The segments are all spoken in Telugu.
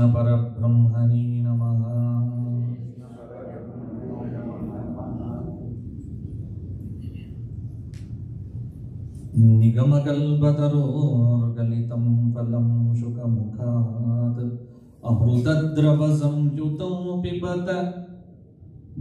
कृष्णपरब्रह्मणे नमः। निगमकल्पतरोर्गलितं फलं शुकमुखात्। अमृतद्रवसंयुतं पिबत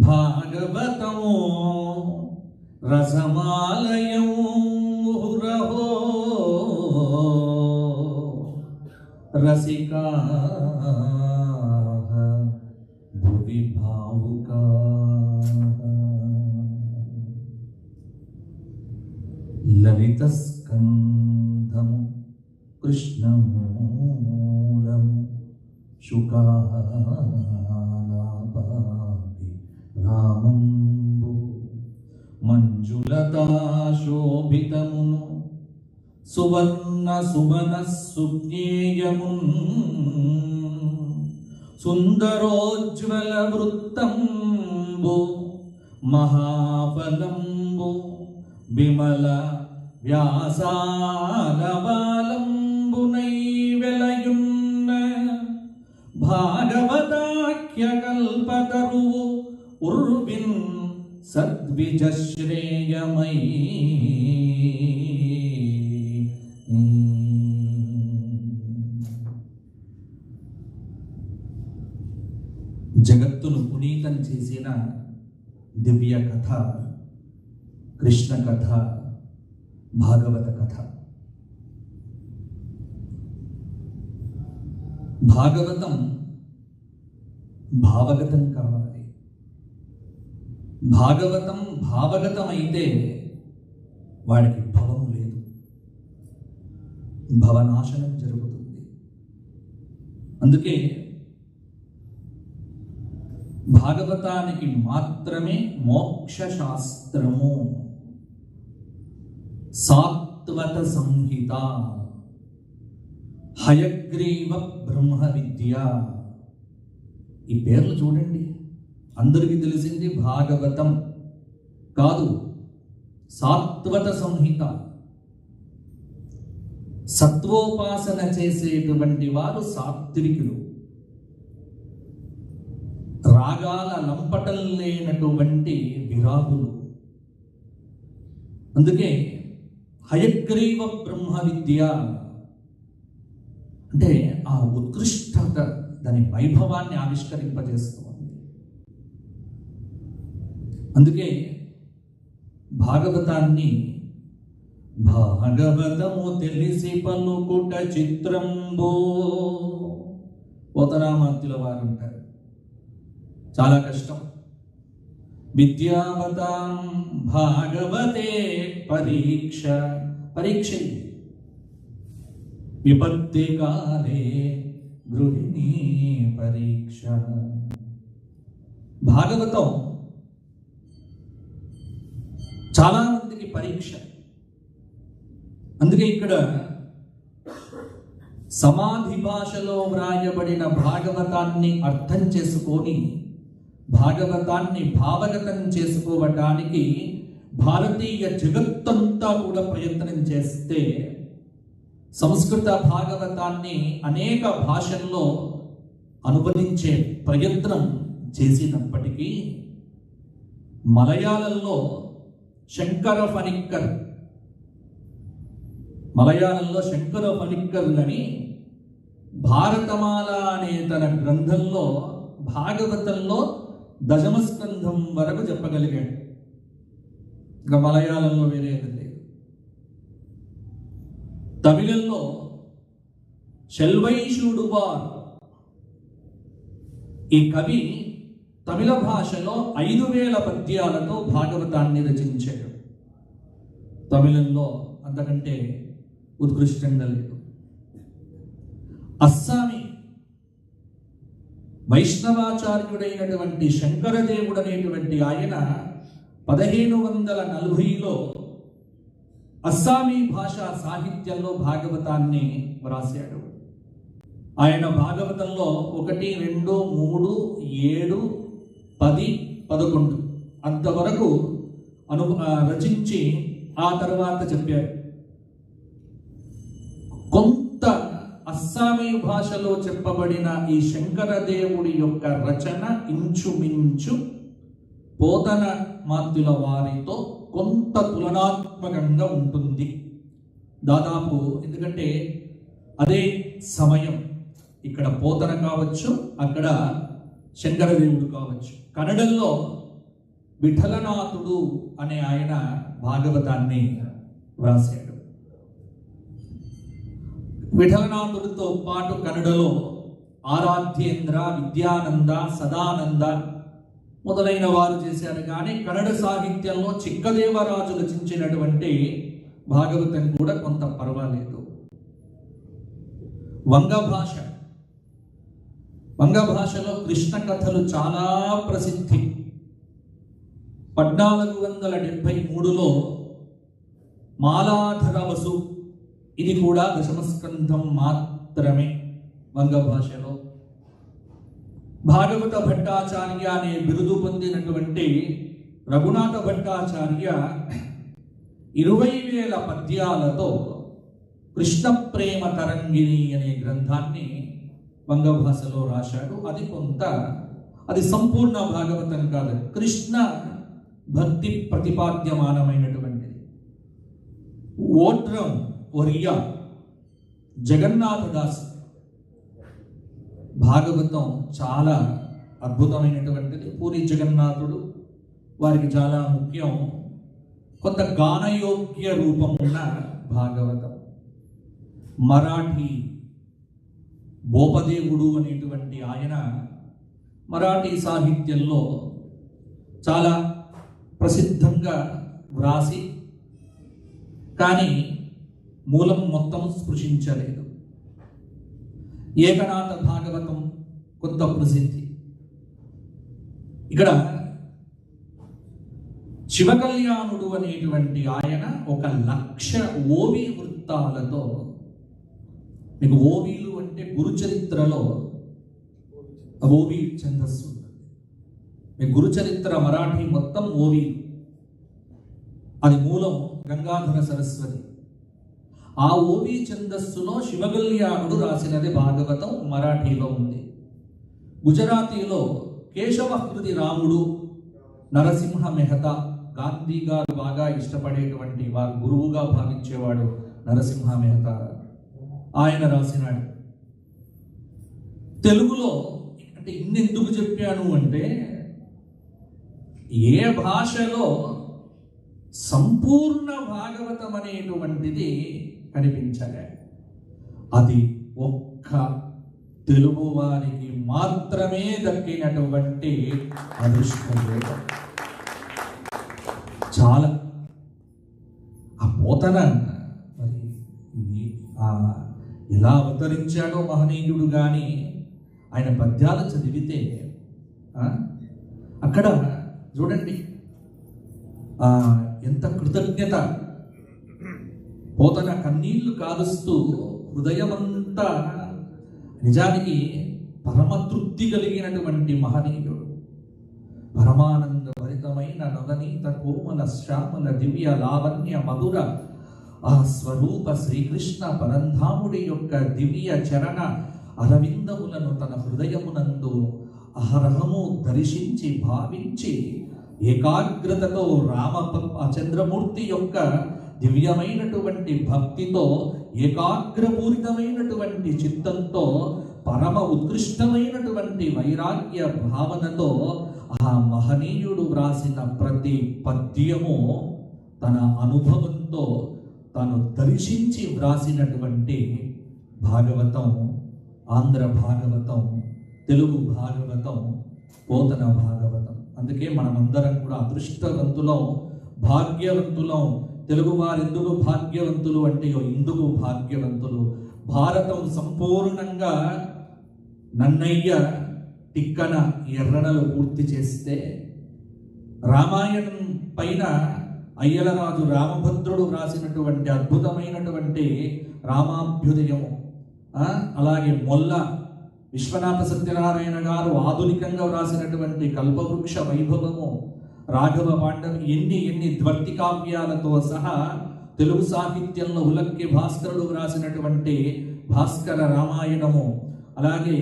भागवतमो। रसमालयं मुहुरहो। रसिका भुवि भावुका ललितस्कन्धं कृष्णमूलं शुकालापापि रामम्बु मञ्जुलता शोभितमुनु சுவர்ண சுவன சுஜ்ஞேயமும் சுந்தரோஜ்வல விருத்தம்போ மகாபலம்போ விமல വ്യാസാനബാലംബുനൈ വിളയുന്ന ഭാഗവതാഖ്യകൽപതരു ഉർവിൻ സദ്വിജശ്രേയമൈ పునీతం చేసిన దివ్య కథ కృష్ణ కథ భాగవత కథ. భాగవతం భావగతం కావాలి. భాగవతం భావగతం అయితే వాడికి భవం లేదు. భవనాశనం జరుగుతుంది. అందుకే భాగవతానికి మాత్రమే మోక్ష శాస్త్రము సాత్వత సంహిత. హయగ్రీవ బ్రహ్మ విద్య. ఈ పేర్లు చూడండి. అందరికీ తెలిసింది భాగవతం. కాదు సాత్వత సంహిత. సత్వోపాసన చేసేటువంటి వారు సాత్వికులు. రాగాల లంపటం లేనటువంటి విరాగులు. అందుకే హయగ్రీవ బ్రహ్మ విద్య అంటే ఆ ఉత్కృష్టత దాని వైభవాన్ని ఆవిష్కరింపజేస్తుంది. అందుకే భాగవతాన్ని భాగవతము తెలిసి పలుకుట చిత్రంబో. పోతరామాంతుల వారు ఉంటారు. చాలా కష్టం. విద్యావతాం భాగవతే పరీక్ష పరీక్ష విపత్తి కాలే గృహిణి పరీక్ష. భాగవతం చాలా మందికి పరీక్ష. అందుకే ఇక్కడ సమాధి భాషలో వ్రాయబడిన భాగవతాన్ని అర్థం చేసుకొని భాగవతాన్ని భావగతం చేసుకోవటానికి భారతీయ జగత్తంతా కూడా ప్రయత్నం చేస్తే సంస్కృత భాగవతాన్ని అనేక భాషల్లో అనువదించే ప్రయత్నం చేసినప్పటికీ మలయాళంలో శంకర ఫనిక్కర్ మలయాళంలో శంకర ఫనిక్కర్ అని భారతమాల అనే తన గ్రంథంలో భాగవతంలో దశమస్కంధం వరకు చెప్పగలిగాడు. ఇంకా మలయాళంలో వేరేది లేదు. తమిళంలో శెల్వైషుడువార్ ఈ కవి తమిళ భాషలో ఐదు వేల పద్యాలతో భాగవతాన్ని రచించాడు. తమిళంలో అంతకంటే ఉత్కృష్టంగా లేదు. అస్సామీ వైష్ణవాచార్యుడైనటువంటి శంకరదేవుడు అనేటువంటి ఆయన పదిహేను వందల నలభైలో అస్సామీ భాషా సాహిత్యంలో భాగవతాన్ని వ్రాశాడు. ఆయన భాగవతంలో ఒకటి రెండు మూడు ఏడు పది పదకొండు అంతవరకు అను రచించి ఆ తర్వాత చెప్పారు. అస్సామీ భాషలో చెప్పబడిన ఈ శంకరదేవుడి యొక్క రచన ఇంచుమించు పోతన మాత్యుల వారితో కొంత తులనాత్మకంగా ఉంటుంది. దాదాపు ఎందుకంటే అదే సమయం ఇక్కడ పోతన కావచ్చు అక్కడ శంకరదేవుడు కావచ్చు. కన్నడంలో విఠలనాథుడు అనే ఆయన భాగవతాన్ని వ్రాసాడు విఠలనాథుడితో పాటు కన్నడలో ఆరాధ్యేంద్ర విద్యానంద సదానంద మొదలైన వారు చేశారు. కానీ కన్నడ సాహిత్యంలో చిక్కదేవరాజు రచించినటువంటి భాగవతం కూడా కొంత పర్వాలేదు. వంగ భాష వంగ భాషలో కృష్ణ కథలు చాలా ప్రసిద్ధి. పద్నాలుగు వందల డెబ్బై మూడులో మాలాధర వసు ఇది కూడా దశమస్కంధం మాత్రమే వంగ భాషలో భాగవత భట్టాచార్య అనే బిరుదు పొందినటువంటి రఘునాథ భట్టాచార్య ఇరవై వేల పద్యాలతో కృష్ణ ప్రేమ తరంగిణి అనే గ్రంథాన్ని వంగ భాషలో రాశాడు. అది కొంత అది సంపూర్ణ భాగవతం కాదు కృష్ణ భక్తి ప్రతిపాద్యమానమైనటువంటిది. ఓట్రం ఒరియా జగన్నాథదాస్ భాగవతం చాలా అద్భుతమైనటువంటిది. పూరి జగన్నాథుడు వారికి చాలా ముఖ్యం. కొంత గానయోగ్య రూపం ఉన్న భాగవతం. మరాఠీ భోపదేవుడు అనేటువంటి ఆయన మరాఠీ సాహిత్యంలో చాలా ప్రసిద్ధంగా వ్రాసి కానీ మూలం మొత్తం స్పృశించలేదు. ఏకనాథ భాగవతం కొత్త ప్రసిద్ధి. ఇక్కడ శివకళ్యాణుడు అనేటువంటి ఆయన ఒక లక్ష ఓవి వృత్తాలతో మీకు ఓవీలు అంటే గురుచరిత్రలో ఓవి ఛందస్సు మీ గురుచరిత్ర మరాఠీ మొత్తం ఓవీలు. అది మూలం గంగాధర సరస్వతి. ఆ ఓవి ఛందస్సులో శివకళ్యాణుడు రాసినది భాగవతం మరాఠీలో ఉంది. గుజరాతీలో కేశవహృతి రాముడు నరసింహ మెహతా గాంధీ గారు బాగా ఇష్టపడేటువంటి వారు గురువుగా భావించేవాడు నరసింహ మెహతా ఆయన రాసినాడు. తెలుగులో అంటే ఇన్ని ఎందుకు చెప్పాను అంటే ఏ భాషలో సంపూర్ణ భాగవతం అనేటువంటిది కనిపించలే. అది ఒక్క తెలుగువారికి మాత్రమే దక్కినటువంటి అదృష్టం చాలా. ఆ పోతన మరి ఎలా అవతరించాడో మహనీయుడు కానీ ఆయన పద్యాలు చదివితే అక్కడ చూడండి ఎంత కృతజ్ఞత. పోతన కన్నీళ్ళు కాలుస్తూ హృదయమంతా నిజానికి పరమతృప్తి కలిగినటువంటి మహనీయుడు. పరమానంద భరితమైన నవనీత కోమల శ్యామల దివ్య లావణ్య మధుర ఆ స్వరూప శ్రీకృష్ణ పరంధాముడి యొక్క దివ్య చరణ అరవిందములను తన హృదయమునందు అహరహము దర్శించి భావించి ఏకాగ్రతతో రామ చంద్రమూర్తి యొక్క దివ్యమైనటువంటి భక్తితో ఏకాగ్రపూరితమైనటువంటి చిత్తంతో పరమ ఉత్కృష్టమైనటువంటి వైరాగ్య భావనతో ఆ మహనీయుడు వ్రాసిన ప్రతి పద్యము తన అనుభవంతో తను దర్శించి వ్రాసినటువంటి భాగవతం ఆంధ్ర భాగవతం తెలుగు భాగవతం పోతన భాగవతం. అందుకే మనమందరం కూడా అదృష్టవంతులం భాగ్యవంతులం. తెలుగు వారు ఎందుకు భాగ్యవంతులు అంటే ఎందుకు భాగ్యవంతులు. భారతం సంపూర్ణంగా నన్నయ్య టిక్కన ఎర్రనలు పూర్తి చేస్తే రామాయణం పైన అయ్యలరాజు రామభద్రుడు వ్రాసినటువంటి అద్భుతమైనటువంటి రామాభ్యుదయము అలాగే మొల్ల విశ్వనాథ సత్యనారాయణ గారు ఆధునికంగా వ్రాసినటువంటి కల్పవృక్ష వైభవము రాఘవ పాండవి ఎన్ని ఎన్ని ద్వర్తి కావ్యాలతో సహా తెలుగు సాహిత్యంలో ఉలక్కి భాస్కరుడు వ్రాసినటువంటి భాస్కర రామాయణము అలాగే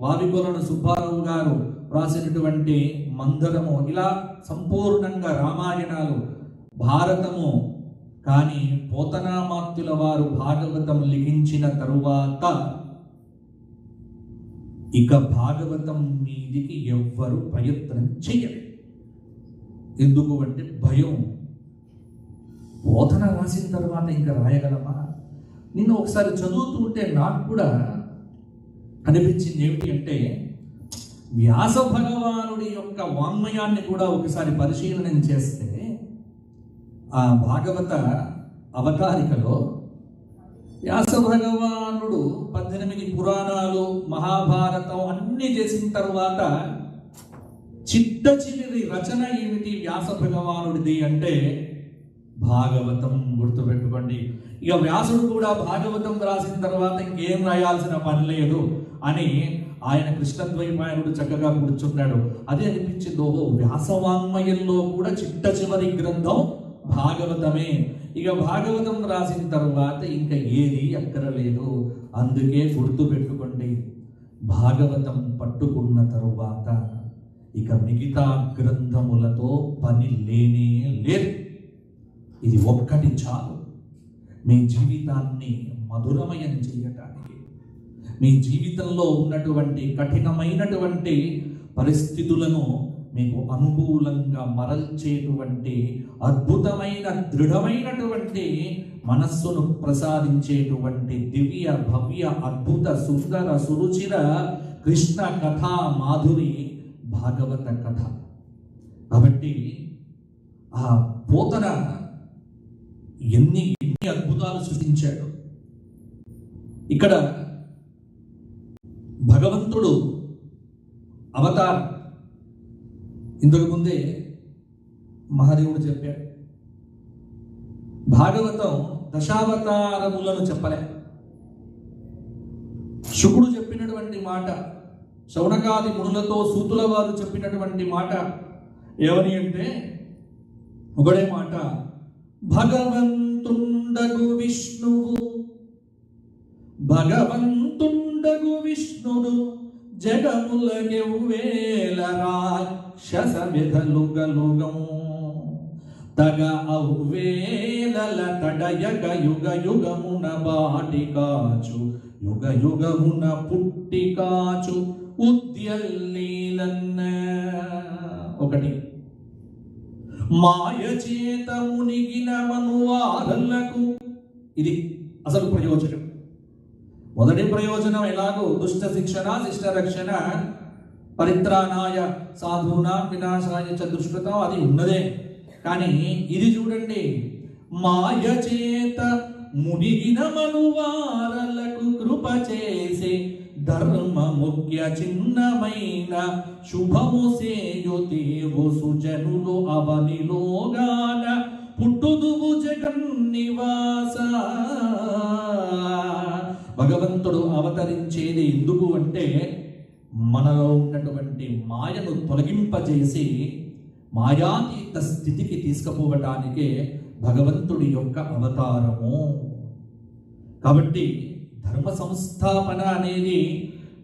వావికొలను సుబ్బారావు గారు వ్రాసినటువంటి మందరము ఇలా సంపూర్ణంగా రామాయణాలు భారతము కానీ పోతనామాత్యుల వారు భాగవతం లిఖించిన తరువాత ఇక భాగవతం మీదికి ఎవ్వరు ప్రయత్నం చేయలేదు ఎందుకు అంటే భయం. బోధన రాసిన తర్వాత ఇంకా రాయగలమా? నిన్న ఒకసారి చదువుతుంటే నాకు కూడా అనిపించింది ఏమిటి అంటే వ్యాస భగవానుడి యొక్క వాంగ్మయాన్ని కూడా ఒకసారి పరిశీలన చేస్తే ఆ భాగవత అవతారికలో వ్యాస భగవానుడు పద్దెనిమిది పురాణాలు మహాభారతం అన్నీ చేసిన తర్వాత చిట్ట చివరి రచన ఏమిటి వ్యాస భగవానుడిది అంటే భాగవతం గుర్తుపెట్టుకోండి. ఇక వ్యాసుడు కూడా భాగవతం రాసిన తర్వాత ఇంకేం రాయాల్సిన పని లేదు అని ఆయన కృష్ణద్వైపాయనుడు చక్కగా కూర్చున్నాడు. అదే అనిపించింది ఓహో వ్యాసవాంగ్మయంలో కూడా చిట్ట చివరి గ్రంథం భాగవతమే. ఇక భాగవతం రాసిన తర్వాత ఇంకా ఏది అక్కరలేదు అందుకే గుర్తు పెట్టుకోండి భాగవతం పట్టుకున్న తరువాత ఇక మిగతా గ్రంథములతో పని లేనే లేదు. ఇది ఒక్కటి చాలు. మీ జీవితాన్ని మధురమయం చేయటానికి మీ జీవితంలో ఉన్నటువంటి కఠినమైనటువంటి పరిస్థితులను మీకు అనుకూలంగా మరల్చేటువంటి అద్భుతమైన దృఢమైనటువంటి మనస్సును ప్రసాదించేటువంటి దివ్య భవ్య అద్భుత సుందర సురుచిర కృష్ణ కథా మాధురి భాగవత కథ. కాబట్టి ఆ పోతన ఎన్ని ఎన్ని అద్భుతాలు సృష్టించాడు. ఇక్కడ భగవంతుడు అవతారం. ఇంతకు ముందే మహాదేవుడు చెప్పాడు. భాగవతం దశావతారములను చెప్పలే. శుకుడు చెప్పినటువంటి మాట శౌనకాది మునులతో సూతుల వారు చెప్పినటువంటి మాట ఏమని అంటే ఒకడే మాట భగవంతుండగు విష్ణువు భగవంతుండగు విష్ణుడు జగములగెవ్వేల రాక్షస విధలుగలుగము తగ అవ్వేలల తడయగ యుగ యుగమున బాటి కాచు యుగ యుగమున పుట్టి కాచు ఉద్యల్లీలన్న ఒకటి. మాయ చేత మునిగిన మనువారలకు ఇది అసలు ప్రయోజనం. మొదటి ప్రయోజనం ఎలాగో దుష్ట శిక్షణ శిష్ట రక్షణ పరిత్రాణాయ సాధున వినాశాయ చ అది ఉన్నదే. కానీ ఇది చూడండి. మాయ చేత మునిగిన మనువారలకు కృప చేసే ధర్మ ముఖ్య చిన్నమైన శుభము సేయుతేవు సుజనులు అవనిలోగాన పుట్టుదువు జగన్నివాస. భగవంతుడు అవతరించేది ఎందుకు అంటే మనలో ఉన్నటువంటి మాయను తొలగింపజేసి మాయాతీత స్థితికి తీసుకుపోవటానికే భగవంతుడి యొక్క అవతారము. కాబట్టి ధర్మ సంస్థాపన అనేది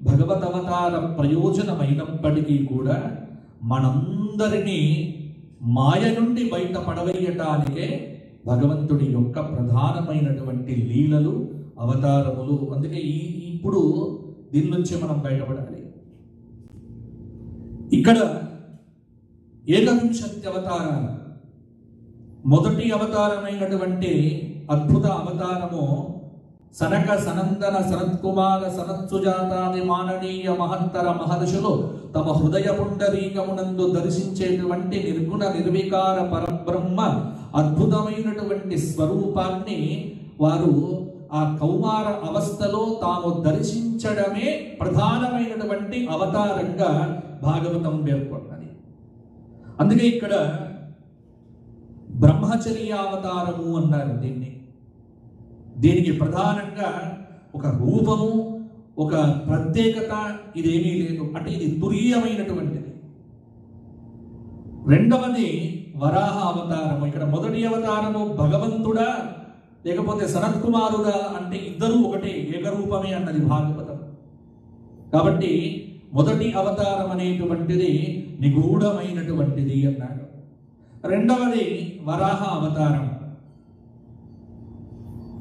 భగవత్ అవతార ప్రయోజనమైనప్పటికీ కూడా మనందరినీ మాయ నుండి బయటపడవేయటానికే భగవంతుడి యొక్క ప్రధానమైనటువంటి లీలలు అవతారములు. అందుకే ఈ ఇప్పుడు దీని నుంచే మనం బయటపడాలి. ఇక్కడ ఏకవింశతి అవతారాలు. మొదటి అవతారమైనటువంటి అద్భుత అవతారము సనక సనందన సనత్కుమార సనత్సుజాతాది మాననీయ మహత్తర మహర్షులు తమ హృదయ పుండరీకమునందు దర్శించేటువంటి నిర్గుణ నిర్వికార పరబ్రహ్మ అద్భుతమైనటువంటి స్వరూపాన్ని వారు ఆ కౌమార అవస్థలో తాము దర్శించడమే ప్రధానమైనటువంటి అవతారంగా భాగవతం పేర్కొన్నది. అందుకే ఇక్కడ బ్రహ్మచర్యావతారము అన్నారు దీన్ని. దీనికి ప్రధానంగా ఒక రూపము ఒక ప్రత్యేకత ఇదేమీ లేదు. అంటే ఇది తురీయమైనటువంటిది. రెండవది వరాహ అవతారము. ఇక్కడ మొదటి అవతారము భగవంతుడా లేకపోతే సనత్ కుమారుడా అంటే ఇద్దరు ఒకటే ఏకరూపమే అన్నది భాగవతం. కాబట్టి మొదటి అవతారం అనేటువంటిది నిగూఢమైనటువంటిది అన్నాడు. రెండవది వరాహ అవతారం.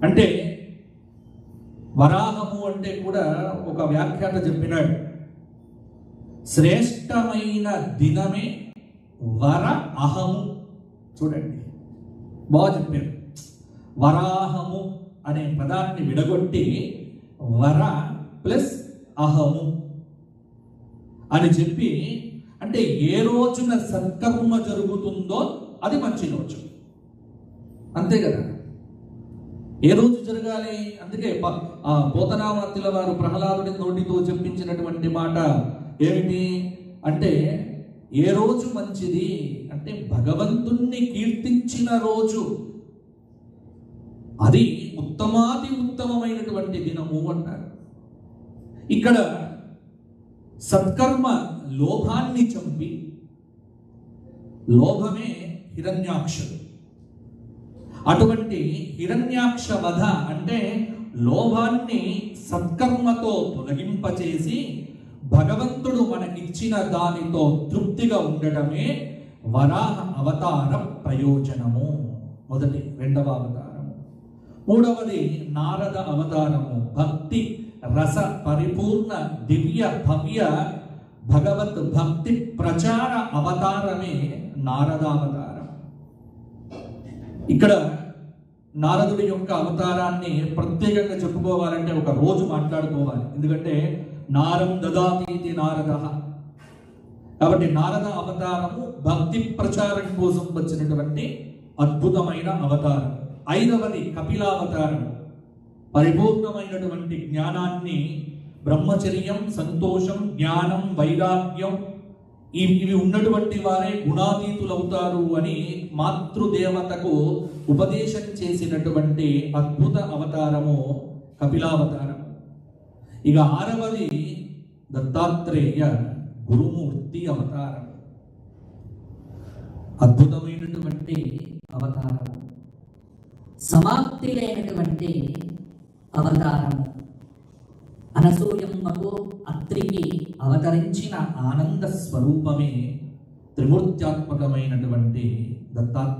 అంటే వరాహము అంటే కూడా ఒక వ్యాఖ్యాత చెప్పినాడు. శ్రేష్టమైన దినమే వర అహము. చూడండి బాగా చెప్పారు. వరాహము అనే పదాన్ని విడగొట్టి వర ప్లస్ అహము అని చెప్పి అంటే ఏ రోజున సత్కర్మ జరుగుతుందో అది మంచి రోజు అంతే కదా? ఏ రోజు జరగాలి? అందుకే ఆ పోతనామతిల వారు ప్రహ్లాదుడి నోటితో చెప్పించినటువంటి మాట ఏమిటి? అంటే ఏ రోజు మంచిది? అంటే భగవంతుణ్ణి కీర్తించిన రోజు. అది ఉత్తమాది ఉత్తమమైనటువంటి దినము అంటారు. ఇక్కడ సత్కర్మ లోభాన్ని చంపి లోభమే హిరణ్యాక్షుడు అటువంటి హిరణ్యాక్ష వధ అంటే లోభాన్ని సత్కర్మతో తొలగింపచేసి భగవంతుడు మనకిచ్చిన దానితో తృప్తిగా ఉండటమే వరాహ అవతార ప్రయోజనము. మొదటి రెండవ అవతారం మూడవది నారద అవతారము. భక్తి రస పరిపూర్ణ దివ్య భవ్య భగవత్ భక్తి ప్రచార అవతారమే నారదావతారం ఇక్కడ నారదుడి యొక్క అవతారాన్ని ప్రత్యేకంగా చెప్పుకోవాలంటే ఒక రోజు మాట్లాడుకోవాలి. ఎందుకంటే నారం దదాతీతి నారద. కాబట్టి నారద అవతారము భక్తి ప్రచారం కోసం వచ్చినటువంటి అద్భుతమైన అవతారం. ఐదవది కపిలావతారం. పరిపూర్ణమైనటువంటి జ్ఞానాన్ని బ్రహ్మచర్యం సంతోషం జ్ఞానం వైరాగ్యం ఇవి ఇవి ఉన్నటువంటి వారే గుణాతీతులవుతారు అని మాతృదేవతకు ఉపదేశం చేసినటువంటి అద్భుత అవతారము కపిలావతారం. ఇక ఆరవది దత్తాత్రేయ గురుమూర్తి అవతారం. అద్భుతమైనటువంటి అవతారం. సమాప్తి లేనటువంటి అవతారము అనసూయమ్మకు అత్రికి అవతరించిన ఆనంద స్వరూపమే త్రిమూర్త్యాత్మకమైనటువంటి దత్తాత్రేయ